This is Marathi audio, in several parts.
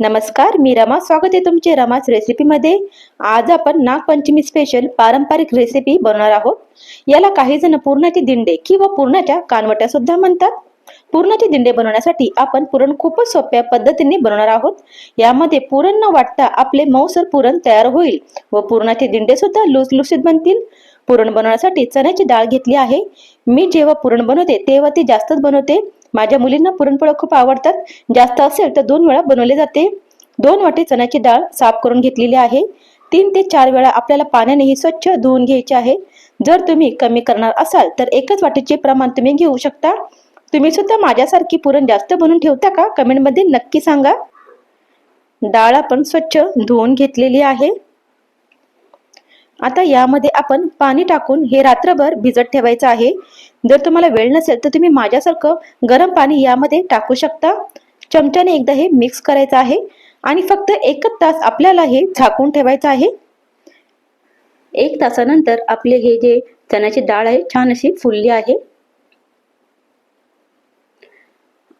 नमस्कार मी रमा. स्वागत आहे तुमचे रमाच रेसिपीमध्ये आज आपण नागपंचमी स्पेशल पारंपरिक रेसिपी बनवणार आहोत. याला काही जण पूर्णाचे दिंडे किंवा पूर्णाच्या कानवट्या सुद्धा म्हणतात. पूर्णाचे दिंडे बनवण्यासाठी आपण पुरण खूपच सोप्या पद्धतीने बनवणार आहोत. यामध्ये पुरण न वाटता आपले मऊसर पुरण तयार होईल व पुरणाचे दिंडे सुद्धा लुसलुसीत बनतील. पुरण बनवण्यासाठी चण्याची डाळ घेतली आहे. मी जेव्हा पुरण बनवते तेव्हा ती जास्तच बनवते. माझ्या मुलींना पुरणपोळ्या खूप आवडतात. जास्त असेल तर दोन वेळा बनवले जाते. दोन वाटे चण्याची डाळ साफ करून घेतलेली आहे. तीन ते चार वेळा आपल्याला पाण्याने ही स्वच्छ धुवून घ्यायची आहे. जर तुम्ही कमी करणार असाल तर एकच वाटीचे प्रमाण तुम्ही घेऊ शकता. तुम्ही सुद्धा माझ्यासारखी पुरण जास्त बनवून ठेवता का? कमेंटमध्ये नक्की सांगा. डाळ आपण स्वच्छ धुवून घेतलेली आहे. आता यामध्ये आपण पाणी टाकून हे रात्रभर भिजत ठेवायचं आहे. जर तुम्हाला वेळ नसेल तर तुम्ही माझ्यासारखं गरम पाणी यामध्ये टाकू शकता. चमच्याने एकदा हे मिक्स करायचं आहे आणि फक्त एकच तास आपल्याला हे झाकून ठेवायचं आहे. एक तासानंतर आपले हे जे चण्याची डाळ आहे छान अशी फुलली आहे.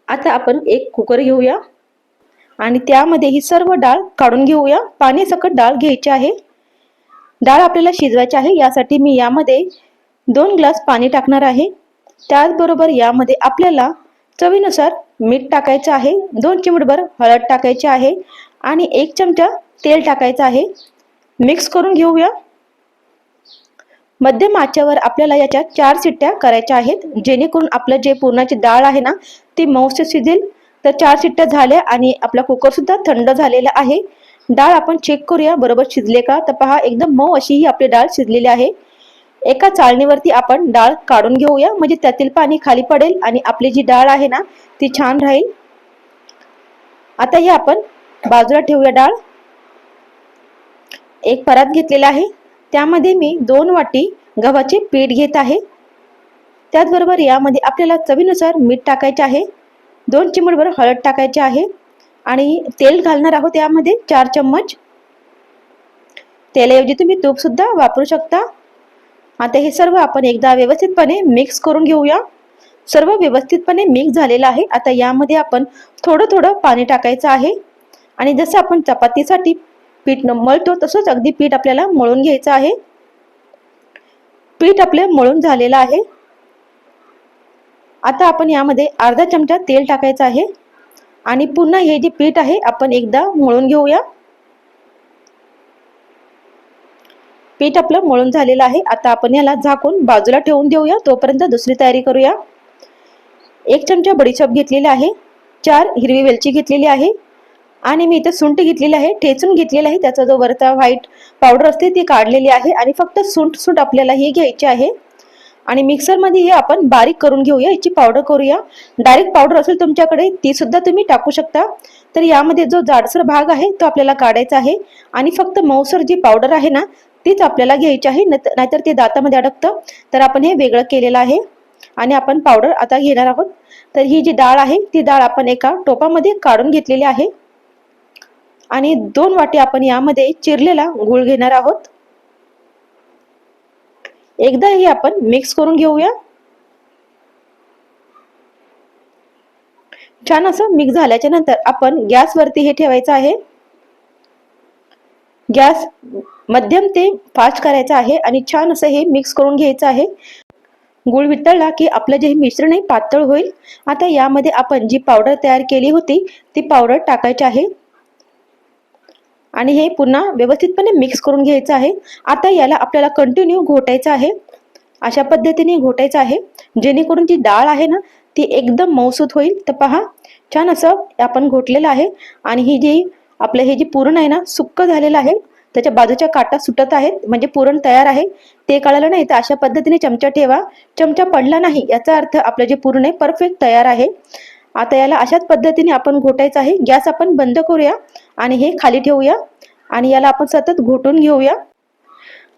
आता आपण एक कुकर घेऊया आणि त्यामध्ये ही सर्व डाळ काढून घेऊया. पाणी सकट डाळ घ्यायची आहे. डाळ आपल्याला शिजवायची आहे यासाठी मी यामध्ये दोन ग्लास पाणी टाकणार आहे. त्याचबरोबर यामध्ये आपल्याला चवीनुसार मीठ टाकायचं आहे दोन चिमटभर हळद टाकायची आहे आणि एक चमचा तेल टाकायचं आहे. मिक्स करून घेऊया. मध्यम आचेवर आपल्याला याच्या चार शिट्ट्या करायच्या आहेत जेणेकरून आपलं जे पूर्णाची डाळ आहे ना ती मऊसे शिजेल. तर चार शिट्ट्या झाल्या आणि आपला कुकर सुद्धा थंड झालेला आहे. डाळ आपण चेक करूया. बरोबर शिजले का? तर पहा एकदम मऊ अशी ही आपली डाळ शिजलेली आहे. एका चाळणीवरती आपण डाळ काढून घेऊया. म्हणजे त्यातील पाणी खाली पडेल आणि आपली जी डाळ आहे ना ती छान राहील. आता हे आपण बाजूला ठेवूया डाळ. एक परात घेतलेला आहे. त्यामध्ये मी दोन वाटी गव्हाचे पीठ घेत आहे. त्याचबरोबर यामध्ये आपल्याला चवीनुसार मीठ टाकायचे आहे. दोन चिमटभर हळद टाकायचे आहे. आणि तेल घालणार आहोत यामध्ये चार चम्मच. तेलाऐवजी तुम्ही तूप सुद्धा वापरू शकता. आता हे सर्व आपण एकदा व्यवस्थितपणे मिक्स करून घेऊया. सर्व व्यवस्थितपणे मिक्स झालेलं आहे. आता यामध्ये आपण थोडं थोडं पाणी टाकायचं आहे. आणि जसं आपण चपातीसाठी पीठ मळतो तसंच अगदी पीठ आपल्याला मळून घ्यायचं आहे. पीठ आपले मळून झालेलं आहे. आता आपण यामध्ये अर्धा चमचा तेल टाकायचं आहे. आणि पुन्हा हे जे पीठ आहे आपण एकदा मळून घेऊया. पीठ आपलं मळून झालेलं आहे. आता आपण याला झाकून बाजूला ठेवून देऊया. तोपर्यंत दुसरी तयारी करूया. एक चमचा बडीशॉप घेतलेली आहे. चार हिरवी वेलची घेतलेली आहे. आणि मी इथं सुंठ घेतलेली आहे. ठेचून घेतलेला आहे. त्याचा जो वरचा व्हाईट पावडर असते ती काढलेली आहे. आणि फक्त सुंठ सुंठ आपल्याला ही घ्यायची आहे. आणि मिक्सरमध्ये हे आपण बारीक करून घेऊया. याची पावडर करूया. डायरेक्ट पावडर असेल तुमच्याकडे ती सुद्धा तुम्ही टाकू शकता. तर यामध्ये जो जाडसर भाग आहे तो आपल्याला काढायचा आहे. आणि फक्त मऊसर जी पावडर आहे ना तीच आपल्याला घ्यायची आहे. नाहीतर ते दातामध्ये अडकतं. तर आपण हे वेगळं केलेलं आहे. आणि आपण पावडर आता घेणार आहोत. तर ही जी डाळ आहे ती डाळ आपण एका टोपामध्ये काढून घेतलेली आहे. आणि दोन वाटी आपण यामध्ये चिरलेला गुळ घेणार आहोत. एकदा हे आपण मिक्स करून घेऊया. छान असं मिक्स झाल्याच्यानंतर आपण गॅसवरती हे ठेवायचं आहे. गॅस मध्यम ते फास्ट करायचं आहे आणि छान असं हे मिक्स करून घ्यायचं आहे. गुळ वितळला की आपलं जे मिश्रण आहे पातळ होईल. आता यामध्ये आपण जी पावडर तयार केली होती ती पावडर टाकायची आहे. आणि हे पुन्हा व्यवस्थितपणे मिक्स करून घ्यायचं आहे. आता याला आपल्याला कंटिन्यू घोटायचं आहे. अशा पद्धतीने घोटायचं आहे. जेणेकरून जी डाळ आहे ना ती एकदम मौसूत होईल. तर पहा छान असं आपण घोटलेलं आहे. आणि ही जी आपलं हे जे पुरण आहे ना सुक्क झालेलं आहे. त्याच्या बाजूच्या काटा सुटत आहेत. म्हणजे पुरण तयार आहे. ते कळलं नाही तर अशा पद्धतीने चमचा ठेवा. चमचा पडला नाही याचा अर्थ आपलं जे पुरण आहे परफेक्ट तयार आहे. आता याला अशाच पद्धतीने आपण घोटायचं आहे. गॅस आपण बंद करूया. आणि हे खाली ठेवूया. आणि याला आपण सतत घोटून घेऊया.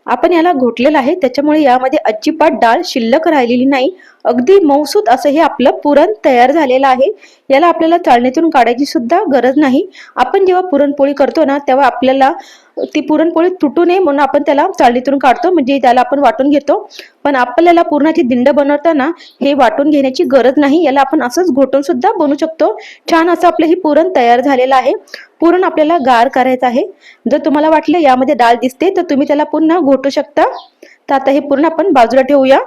आपण याला घोटलेलं आहे. त्याच्यामुळे यामध्ये अजिबात डाळ शिल्लक राहिलेली नाही. अगदी मौसूत असं हे आपलं पुरण तयार झालेलं आहे. याला आपल्याला चाळणीतून काढायची सुद्धा गरज नाही. आपण जेव्हा पुरणपोळी करतो ना तेव्हा आपल्याला ती पुरणपोळी तुटू नये म्हणून आपण त्याला चाळणीतून काढतो म्हणजे त्याला आपण वाटून घेतो. पण आपल्याला पुरणाची दिंड बनवताना हे वाटून घेण्याची गरज नाही. याला आपण असंच घोटून सुद्धा बनवू शकतो. छान असं आपलं हे पुरण तयार झालेलं आहे. पुरण आपल्याला गार करायचं आहे. जर तुम्हाला वाटलं यामध्ये डाळ दिसते तर तुम्ही त्याला पुन्हा घोटू शकता. तर आता हे पूर्ण आपण बाजूला ठेवूया.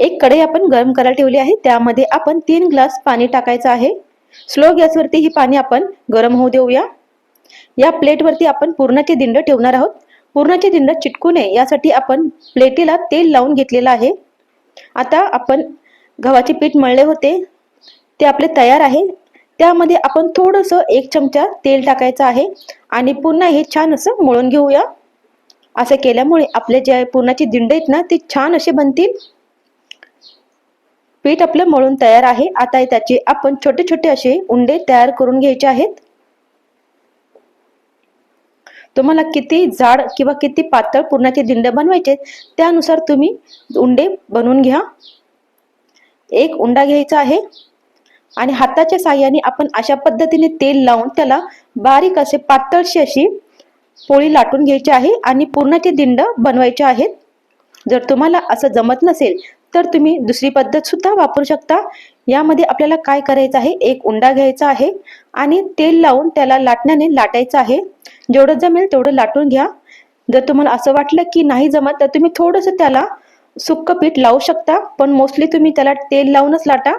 एक कढई आपण गरम करायला ठेवली आहे. त्यामध्ये आपण तीन ग्लास पाणी टाकायचं आहे. स्लो गॅसवरती ही पाणी आपण गरम होऊ देऊया. या प्लेटवरती आपण पूर्णाचे दिंड ठेवणार आहोत. पूर्णाचे दिंड चिटकू नये. यासाठी आपण प्लेटीला तेल लावून घेतलेलं आहे. आता आपण गव्हाचे पीठ मळले होते. ते आपले तयार आहे. त्यामध्ये आपण थोडंसं एक चमचा तेल टाकायचं आहे. आणि पुन्हा हे छान असं मळून घेऊया. असं केल्यामुळे आपले जे पुरणाचे दिंड आहेत ना ते छान असे बनतील. पीठ आपलं मळून तयार आहे. आता त्याचे आपण छोटे छोटे असे उंडे तयार करून घ्यायचे आहेत. तुम्हाला किती जाड किंवा किती पातळ पुरणाचे दिंड बनवायचे त्यानुसार तुम्ही उंडे बनवून घ्या. एक उंडा घ्यायचा आहे आणि हाताच्या साह्याने आपण अशा पद्धतीने तेल लावून त्याला बारीक असे पातळशी अशी पोळी लाटून घ्यायची आहे आणि पूर्णाचे दिंड बनवायचे आहेत. जर तुम्हाला असं जमत नसेल तर तुम्ही दुसरी पद्धत सुद्धा वापरू शकता. यामध्ये आपल्याला काय करायचं आहे? एक उंडा घ्यायचा आहे आणि तेल लावून त्याला लाटण्याने लाटायचं आहे. जेवढं जमेल तेवढं लाटून घ्या. जर तुम्हाला असं वाटलं की नाही जमत तर तुम्ही थोडंसं त्याला सुक्क पीठ लावू शकता पण मोस्टली तुम्ही त्याला तेल लावूनच लाटा.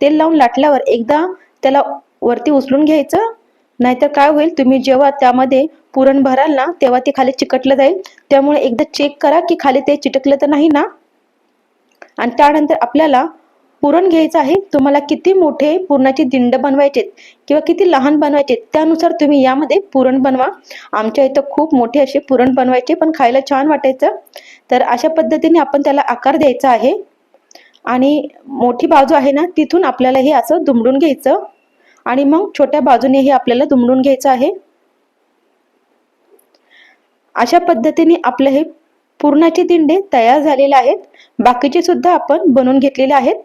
तेल लावून लाटल्यावर एकदा त्याला वरती उचलून घ्यायचं. नाहीतर काय होईल तुम्ही जेव्हा त्यामध्ये पुरण भराल ना तेव्हा ते खाली चिकटलं जाईल. त्यामुळे एकदा चेक करा की खाली ते चिटकलं तर नाही ना? आणि त्यानंतर आपल्याला पुरण घ्यायचं आहे. तुम्हाला किती मोठे पुरणाचे दिंड बनवायचे किंवा किती लहान बनवायचे त्यानुसार तुम्ही यामध्ये पुरण बनवा. आमच्या इथं खूप मोठे असे पुरण बनवायचे पण खायला छान वाटायचं. तर अशा पद्धतीने आपण त्याला आकार द्यायचा आहे. आणि मोठी बाजू आहे ना तिथून आपल्याला हे असं दुमडून घ्यायचं. आणि मग छोट्या बाजूने हे आपल्याला दुमडून घ्यायचं आहे. अशा पद्धतीने आपलं हे पुरणाचे दिंडे तयार झालेले आहेत. बाकीचे सुद्धा आपण बनवून घेतलेले आहेत.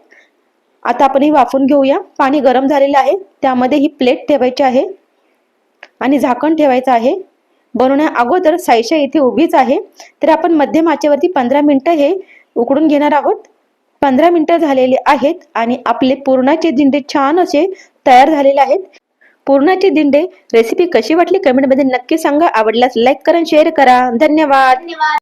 आता आपण हे वाफून घेऊया. पाणी गरम झालेलं आहे. त्यामध्ये ही प्लेट ठेवायची आहे. आणि झाकण ठेवायचं आहे. बनवण्या अगोदर साईशा इथे उभीच आहे. तर आपण मध्यम आचेवरती पंधरा मिनटं हे उकडून घेणार आहोत. पंधरा मिनटं झालेले आहेत आणि आपले पुरणाचे दिंडे छान असे तयार झालेले आहेत. पुरणाचे दिंडे रेसिपी कशी वाटली? कमेंटमध्ये नक्की सांगा. आवडल्यास लाईक करा शेअर करा. धन्यवाद. धन्यवाद.